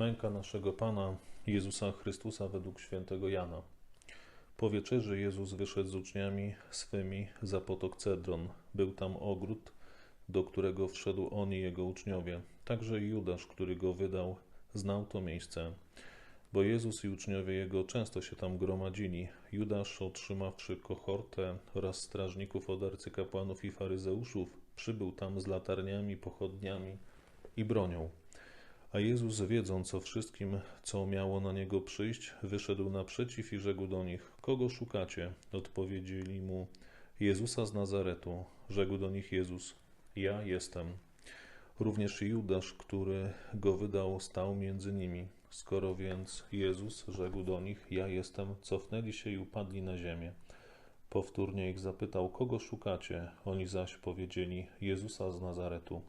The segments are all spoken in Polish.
Męka naszego Pana Jezusa Chrystusa według świętego Jana. Po wieczerzy Jezus wyszedł z uczniami swymi za potok Cedron. Był tam ogród, do którego wszedł on i jego uczniowie. Także Judasz, który go wydał, znał to miejsce, bo Jezus i uczniowie jego często się tam gromadzili. Judasz, otrzymawszy kohortę oraz strażników od arcykapłanów i faryzeuszów, przybył tam z latarniami, pochodniami i bronią. A Jezus, wiedząc o wszystkim, co miało na niego przyjść, wyszedł naprzeciw i rzekł do nich: Kogo szukacie? Odpowiedzieli mu: Jezusa z Nazaretu. Rzekł do nich Jezus: Ja jestem. Również Judasz, który go wydał, stał między nimi. Skoro więc Jezus rzekł do nich: Ja jestem, cofnęli się i upadli na ziemię. Powtórnie ich zapytał: Kogo szukacie? Oni zaś powiedzieli: Jezusa z Nazaretu.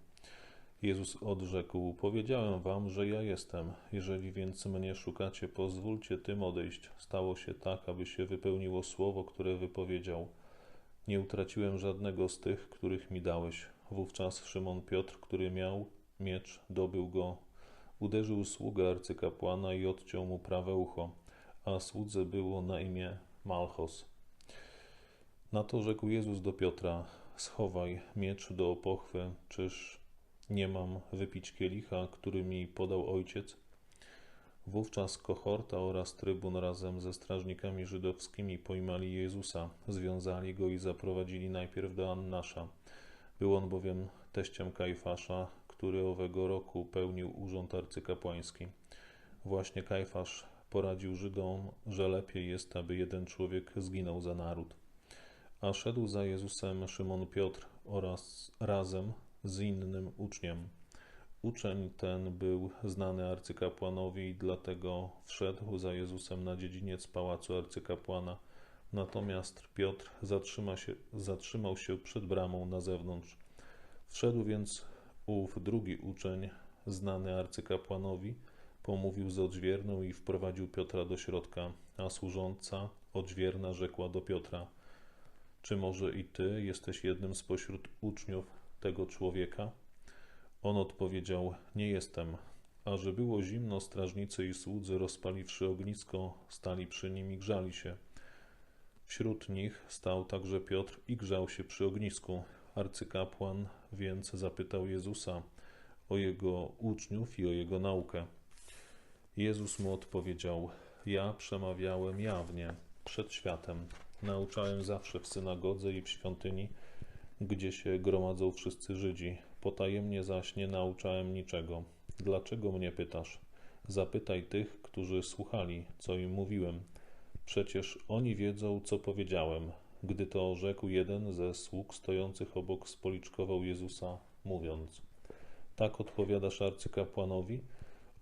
Jezus odrzekł: Powiedziałem wam, że ja jestem. Jeżeli więc mnie szukacie, pozwólcie tym odejść. Stało się tak, aby się wypełniło słowo, które wypowiedział. Nie utraciłem żadnego z tych, których mi dałeś. Wówczas Szymon Piotr, który miał miecz, dobył go, uderzył sługę arcykapłana i odciął mu prawe ucho, a słudze było na imię Malchos. Na to rzekł Jezus do Piotra: Schowaj miecz do opochwy, czyż nie mam wypić kielicha, który mi podał ojciec? Wówczas kohorta oraz trybun razem ze strażnikami żydowskimi pojmali Jezusa, związali go i zaprowadzili najpierw do Annasza. Był on bowiem teściem Kajfasza, który owego roku pełnił urząd arcykapłański. Właśnie Kajfasz poradził Żydom, że lepiej jest, aby jeden człowiek zginął za naród. A szedł za Jezusem Szymon Piotr oraz razem z innym uczniem. Uczeń ten był znany arcykapłanowi i dlatego wszedł za Jezusem na dziedziniec pałacu arcykapłana. Natomiast Piotr się, zatrzymał się przed bramą na zewnątrz. Wszedł więc ów drugi uczeń, znany arcykapłanowi, pomówił z odźwierną i wprowadził Piotra do środka, a służąca odźwierna rzekła do Piotra: Czy może i ty jesteś jednym spośród uczniów tego człowieka? On odpowiedział: Nie jestem. A że było zimno, strażnicy i słudzy, rozpaliwszy ognisko, stali przy nim i grzali się. Wśród nich stał także Piotr i grzał się przy ognisku. Arcykapłan więc zapytał Jezusa o jego uczniów i o jego naukę. Jezus mu odpowiedział: Ja przemawiałem jawnie, przed światem. Nauczałem zawsze w synagodze i w świątyni gdzie się gromadzą wszyscy Żydzi. Potajemnie zaś nie nauczałem niczego. Dlaczego mnie pytasz? Zapytaj tych, którzy słuchali, co im mówiłem. Przecież oni wiedzą, co powiedziałem. Gdy to rzekł jeden ze sług stojących obok, spoliczkował Jezusa, mówiąc: Tak odpowiadasz arcykapłanowi?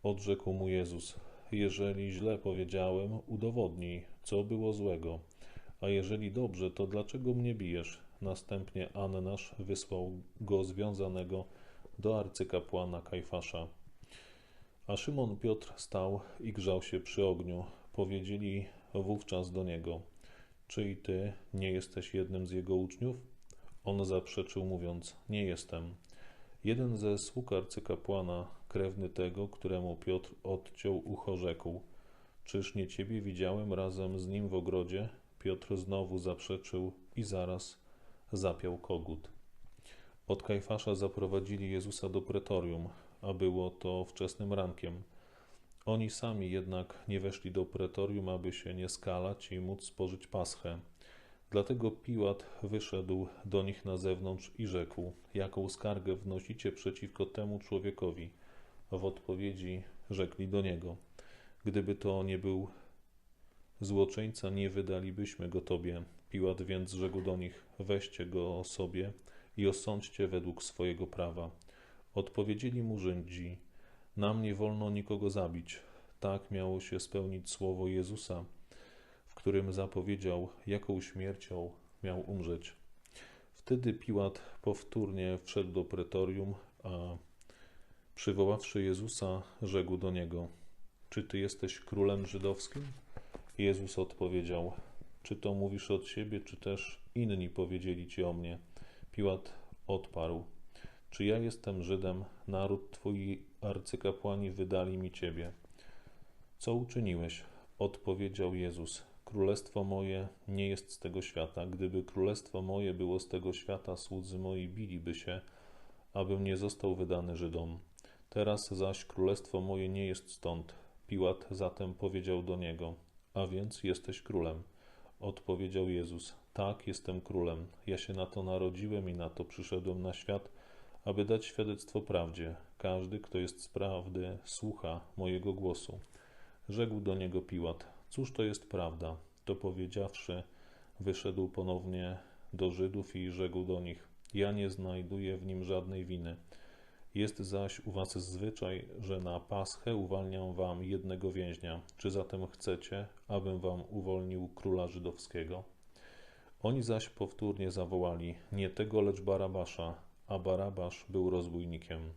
Odrzekł mu Jezus: Jeżeli źle powiedziałem, udowodnij, co było złego. A jeżeli dobrze, to dlaczego mnie bijesz? Następnie Annasz wysłał go związanego do arcykapłana Kajfasza. A Szymon Piotr stał i grzał się przy ogniu. Powiedzieli wówczas do niego: Czy i ty nie jesteś jednym z jego uczniów? On zaprzeczył, mówiąc: Nie jestem. Jeden ze sług arcykapłana, krewny tego, któremu Piotr odciął ucho, rzekł: Czyż nie ciebie widziałem razem z nim w ogrodzie? Piotr znowu zaprzeczył i zaraz zapiął kogut. Od Kajfasza zaprowadzili Jezusa do pretorium, a było to wczesnym rankiem. Oni sami jednak nie weszli do pretorium, aby się nie skalać i móc spożyć paschę. Dlatego Piłat wyszedł do nich na zewnątrz i rzekł: Jaką skargę wnosicie przeciwko temu człowiekowi? W odpowiedzi rzekli do niego: Gdyby to nie był złoczyńca, nie wydalibyśmy go tobie. Piłat więc rzekł do nich: Weźcie go sobie i osądźcie według swojego prawa. Odpowiedzieli mu Żydzi: Nam nie wolno nikogo zabić. Tak miało się spełnić słowo Jezusa, w którym zapowiedział, jaką śmiercią miał umrzeć. Wtedy Piłat powtórnie wszedł do pretorium, a przywoławszy Jezusa, rzekł do niego: Czy ty jesteś królem żydowskim? Jezus odpowiedział: czy to mówisz od siebie, czy też inni powiedzieli ci o mnie? Piłat odparł: Czy ja jestem Żydem, naród twój arcykapłani wydali mi ciebie? Co uczyniłeś? Odpowiedział Jezus. Królestwo moje nie jest z tego świata. Gdyby królestwo moje było z tego świata, słudzy moi biliby się, abym nie został wydany Żydom. Teraz zaś królestwo moje nie jest stąd. Piłat zatem powiedział do niego: A więc jesteś królem. Odpowiedział Jezus: Tak, jestem królem. Ja się na to narodziłem i na to przyszedłem na świat, aby dać świadectwo prawdzie. Każdy, kto jest z prawdy, słucha mojego głosu. Rzekł do niego Piłat: Cóż to jest prawda? To powiedziawszy, wyszedł ponownie do Żydów i rzekł do nich: Ja nie znajduję w nim żadnej winy. Jest zaś u was zwyczaj, że na Paschę uwalniam wam jednego więźnia. Czy zatem chcecie, abym wam uwolnił króla żydowskiego? Oni zaś powtórnie zawołali: Nie tego, lecz Barabasza, a Barabasz był rozbójnikiem.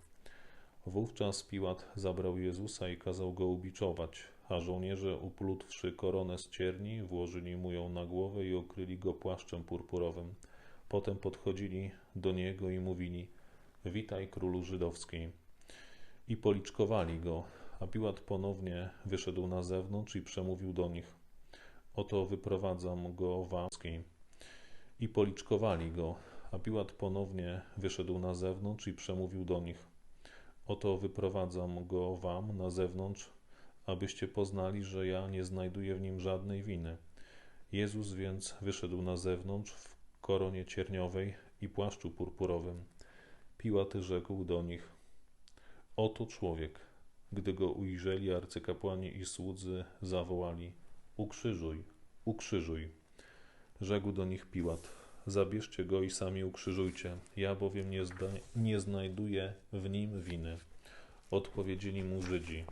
Wówczas Piłat zabrał Jezusa i kazał go ubiczować, a żołnierze, uplutwszy koronę z cierni, włożyli mu ją na głowę i okryli go płaszczem purpurowym. Potem podchodzili do niego i mówili: Witaj, królu żydowski. I policzkowali go, a Piłat ponownie wyszedł na zewnątrz i przemówił do nich: Oto wyprowadzam go wam. I policzkowali go, a Piłat ponownie wyszedł na zewnątrz i przemówił do nich: Oto wyprowadzam go wam na zewnątrz, abyście poznali, że ja nie znajduję w nim żadnej winy. Jezus więc wyszedł na zewnątrz w koronie cierniowej i płaszczu purpurowym. Piłat rzekł do nich: Oto człowiek. Gdy go ujrzeli arcykapłani i słudzy, zawołali: Ukrzyżuj, ukrzyżuj. Rzekł do nich Piłat: Zabierzcie go i sami ukrzyżujcie. Ja bowiem nie, zda, nie znajduję w nim winy. Odpowiedzieli mu Żydzi: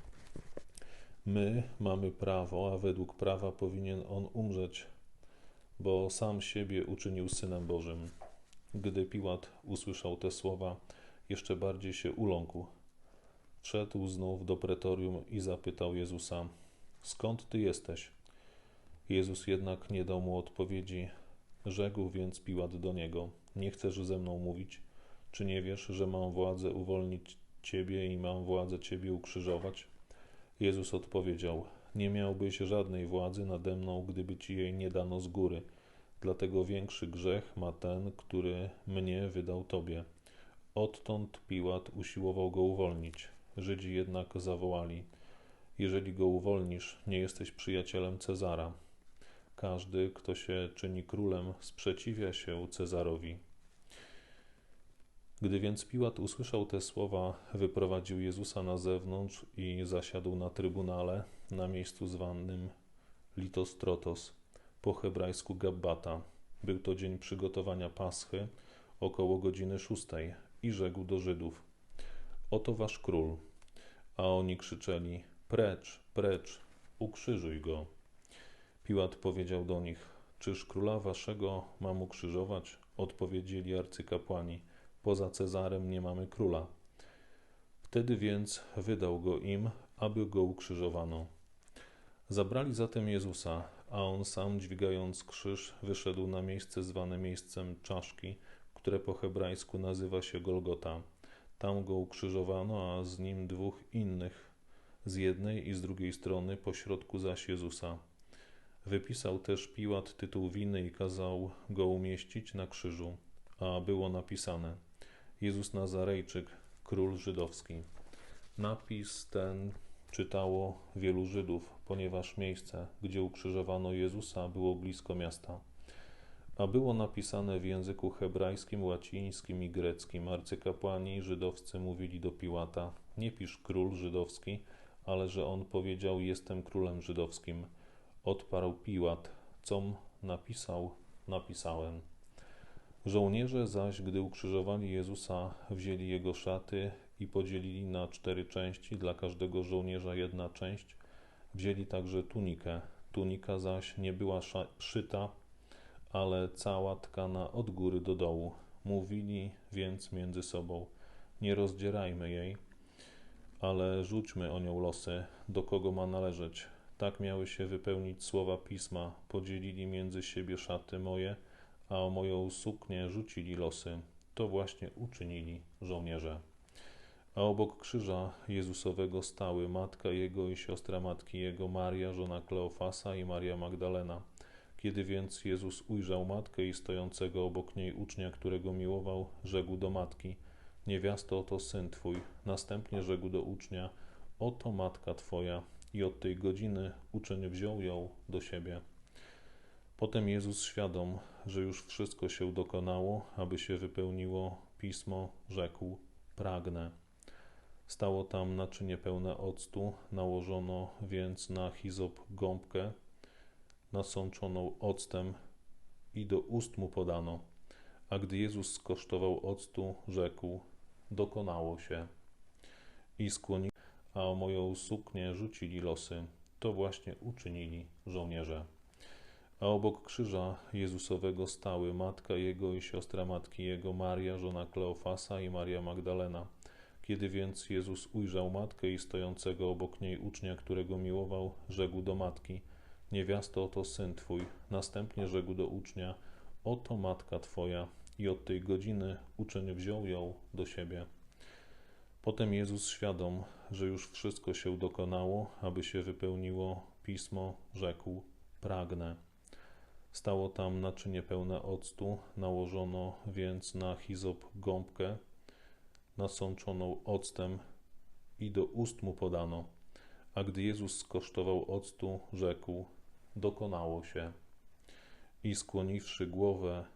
My mamy prawo, a według prawa powinien on umrzeć, bo sam siebie uczynił synem Bożym. Gdy Piłat usłyszał te słowa, jeszcze bardziej się uląkł. Wszedł znów do pretorium i zapytał Jezusa: Skąd ty jesteś? Jezus jednak nie dał mu odpowiedzi. Rzekł więc Piłat do niego: Nie chcesz ze mną mówić? Czy nie wiesz, że mam władzę uwolnić ciebie i mam władzę ciebie ukrzyżować? Jezus odpowiedział: Nie miałbyś żadnej władzy nade mną, gdyby ci jej nie dano z góry. Dlatego większy grzech ma ten, który mnie wydał tobie. Odtąd Piłat usiłował go uwolnić. Żydzi jednak zawołali: Jeżeli go uwolnisz, nie jesteś przyjacielem Cezara. Każdy, kto się czyni królem, sprzeciwia się Cezarowi. Gdy więc Piłat usłyszał te słowa, wyprowadził Jezusa na zewnątrz i zasiadł na trybunale, na miejscu zwanym Litostrotos, po hebrajsku Gabbata. Był to dzień przygotowania Paschy, około godziny szóstej, i rzekł do Żydów: Oto wasz król. A oni krzyczeli: Precz, precz, ukrzyżuj go. Piłat powiedział do nich: Czyż króla waszego mam ukrzyżować? Odpowiedzieli arcykapłani: Poza Cezarem nie mamy króla. Wtedy więc wydał go im, aby go ukrzyżowano. Zabrali zatem Jezusa, a on sam, dźwigając krzyż, wyszedł na miejsce zwane miejscem czaszki, które po hebrajsku nazywa się Golgota. Tam go ukrzyżowano, a z nim dwóch innych, z jednej i z drugiej strony, pośrodku zaś Jezusa. Wypisał też Piłat tytuł winy i kazał go umieścić na krzyżu, a było napisane: Jezus Nazarejczyk, król żydowski. Napis ten czytało wielu Żydów, ponieważ miejsce, gdzie ukrzyżowano Jezusa, było blisko miasta. A było napisane w języku hebrajskim, łacińskim i greckim. Arcykapłani żydowscy mówili do Piłata: Nie pisz król żydowski, ale że on powiedział: Jestem królem żydowskim. Odparł Piłat: Com napisał, napisałem. Żołnierze zaś, gdy ukrzyżowali Jezusa, wzięli jego szaty i podzielili na cztery części, dla każdego żołnierza jedna część. Wzięli także tunikę. Tunika zaś nie była szyta, ale cała tkana od góry do dołu. Mówili więc między sobą: Nie rozdzierajmy jej, ale rzućmy o nią losy, do kogo ma należeć. Tak miały się wypełnić słowa pisma. Podzielili między siebie szaty moje, a o moją suknię rzucili losy. To właśnie uczynili żołnierze. A obok krzyża Jezusowego stały matka jego i siostra matki jego, Maria, żona Kleofasa i Maria Magdalena. Kiedy więc Jezus ujrzał matkę i stojącego obok niej ucznia, którego miłował, rzekł do matki: Niewiasto, oto syn twój. Następnie rzekł do ucznia: Oto matka twoja. I od tej godziny uczeń wziął ją do siebie. Potem Jezus, świadom, że już wszystko się dokonało, aby się wypełniło pismo, rzekł: Pragnę. Stało tam naczynie pełne octu, nałożono więc na hizop gąbkę, nasączoną octem i do ust mu podano. A gdy Jezus skosztował octu, rzekł: Dokonało się. I skłonili, a o moją suknię rzucili losy. To właśnie uczynili żołnierze. A obok krzyża Jezusowego stały matka jego i siostra matki jego, Maria, żona Kleofasa i Maria Magdalena. Kiedy więc Jezus ujrzał matkę i stojącego obok niej ucznia, którego miłował, rzekł do matki: Niewiasto, oto syn twój. Następnie rzekł do ucznia: Oto matka twoja. I od tej godziny uczeń wziął ją do siebie. Potem Jezus, świadom, że już wszystko się dokonało, aby się wypełniło pismo, rzekł: Pragnę. Stało tam naczynie pełne octu, nałożono więc na hizop gąbkę, nasączoną octem i do ust mu podano. A gdy Jezus skosztował octu, rzekł: Dokonało się. I skłoniwszy głowę,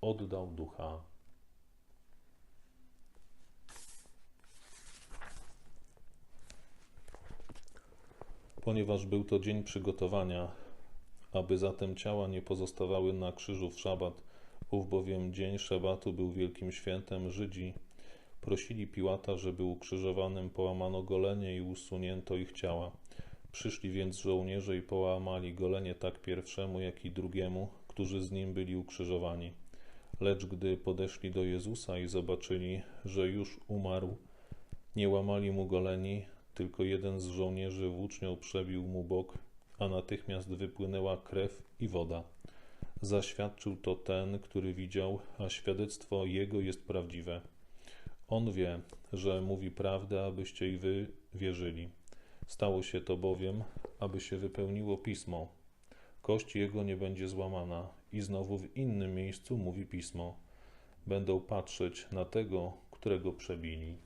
oddał ducha. Ponieważ był to dzień przygotowania, aby zatem ciała nie pozostawały na krzyżu w szabat, ów bowiem dzień szabatu był wielkim świętem Żydzi, prosili Piłata, żeby ukrzyżowanym połamano golenie i usunięto ich ciała. Przyszli więc żołnierze i połamali golenie tak pierwszemu, jak i drugiemu, którzy z nim byli ukrzyżowani. Lecz gdy podeszli do Jezusa i zobaczyli, że już umarł, nie łamali mu goleni, tylko jeden z żołnierzy włócznią przebił mu bok, a natychmiast wypłynęła krew i woda. Zaświadczył to ten, który widział, a świadectwo jego jest prawdziwe. On wie, że mówi prawdę, abyście i wy wierzyli. Stało się to bowiem, aby się wypełniło pismo. Kość jego nie będzie złamana, i znowu w innym miejscu mówi pismo. Będą patrzeć na tego, którego przebili.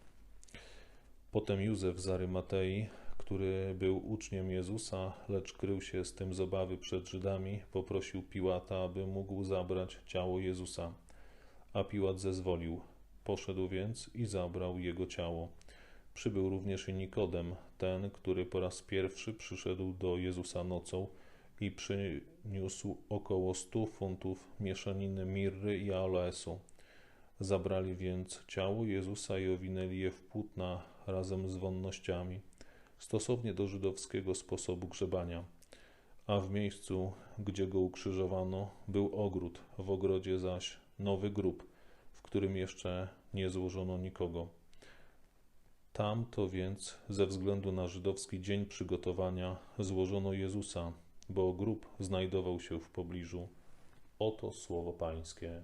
Potem Józef z Arymatei, który był uczniem Jezusa, lecz krył się z tym z obawy przed Żydami, poprosił Piłata, aby mógł zabrać ciało Jezusa. A Piłat zezwolił. Poszedł więc i zabrał jego ciało. Przybył również i Nikodem, ten, który po raz pierwszy przyszedł do Jezusa nocą i przyniósł około stu funtów mieszaniny mirry i aloesu. Zabrali więc ciało Jezusa i owinęli je w płótna razem z wonnościami, stosownie do żydowskiego sposobu grzebania. A w miejscu, gdzie go ukrzyżowano, był ogród, w ogrodzie zaś nowy grób, którym jeszcze nie złożono nikogo. Tam to więc, ze względu na żydowski dzień przygotowania, złożono Jezusa, bo grób znajdował się w pobliżu. Oto słowo Pańskie.